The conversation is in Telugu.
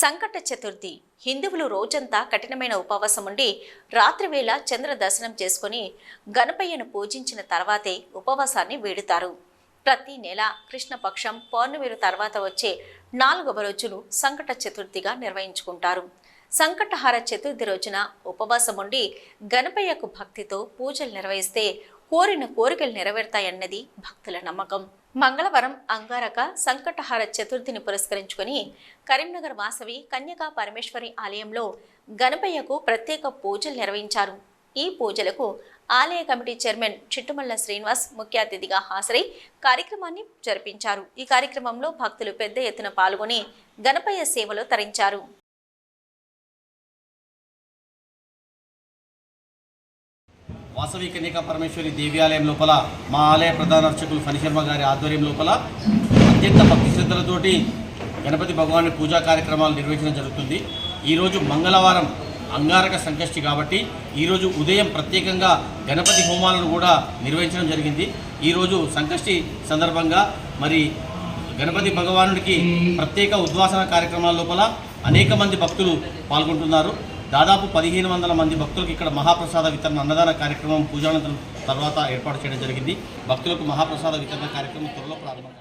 సంకట చతుర్థి. హిందువులు రోజంతా కఠినమైన ఉపవాసం ఉండి రాత్రివేళ చంద్ర దర్శనం చేసుకుని గణపయ్యను పూజించిన తర్వాతే ఉపవాసాన్ని వీడుతారు. ప్రతి నెల కృష్ణపక్షం పౌర్ణమిరు తర్వాత వచ్చే నాలుగవ రోజును సంకట చతుర్థిగా నిర్వహించుకుంటారు. సంకటహార చతుర్థి రోజున ఉపవాసం ఉండి గణపయ్యకు భక్తితో పూజలు నిర్వహిస్తే కోరిన కోరికలు నెరవేరుతాయన్నది భక్తుల నమ్మకం. మంగళవారం అంగారక సంకటహార చతుర్థిని పురస్కరించుకొని కరీంనగర్ వాసవి కన్యకా పరమేశ్వరి ఆలయంలో గణపయ్యకు ప్రత్యేక పూజలు నిర్వహించారు. ఈ పూజలకు ఆలయ కమిటీ చైర్మన్ చిట్టుమల్ల శ్రీనివాస్ ముఖ్య అతిథిగా హాజరై కార్యక్రమాన్ని జరిపించారు. ఈ కార్యక్రమంలో భక్తులు పెద్ద ఎత్తున పాల్గొని గణపయ్య సేవలో తరించారు. వాసవి కన్యకా పరమేశ్వరి దేవాలయం లోపల మా ఆలయ ప్రధాన అర్చకులు ఫణిశర్మ గారి ఆధ్వర్యం లోపల అత్యంత భక్తి శ్రద్ధలతోటి గణపతి భగవాన్ పూజా కార్యక్రమాలు నిర్వహించడం జరుగుతుంది. ఈరోజు మంగళవారం అంగారక సంకష్టి కాబట్టి ఈరోజు ఉదయం ప్రత్యేకంగా గణపతి హోమాలను కూడా నిర్వహించడం జరిగింది. ఈరోజు సంకష్టి సందర్భంగా మరి గణపతి భగవానుడికి ప్రత్యేక ఉద్వాసన కార్యక్రమాల లోపల అనేక మంది భక్తులు పాల్గొంటున్నారు. దాదాపు పదిహేను వందల మంది భక్తులకు ఇక్కడ మహాప్రసాద వితరణ అన్నదాన కార్యక్రమం పూజానంతరం తర్వాత ఏర్పాటు చేయడం జరిగింది. భక్తులకు మహాప్రసాద వితరణ కార్యక్రమం త్వరలో ప్రారంభం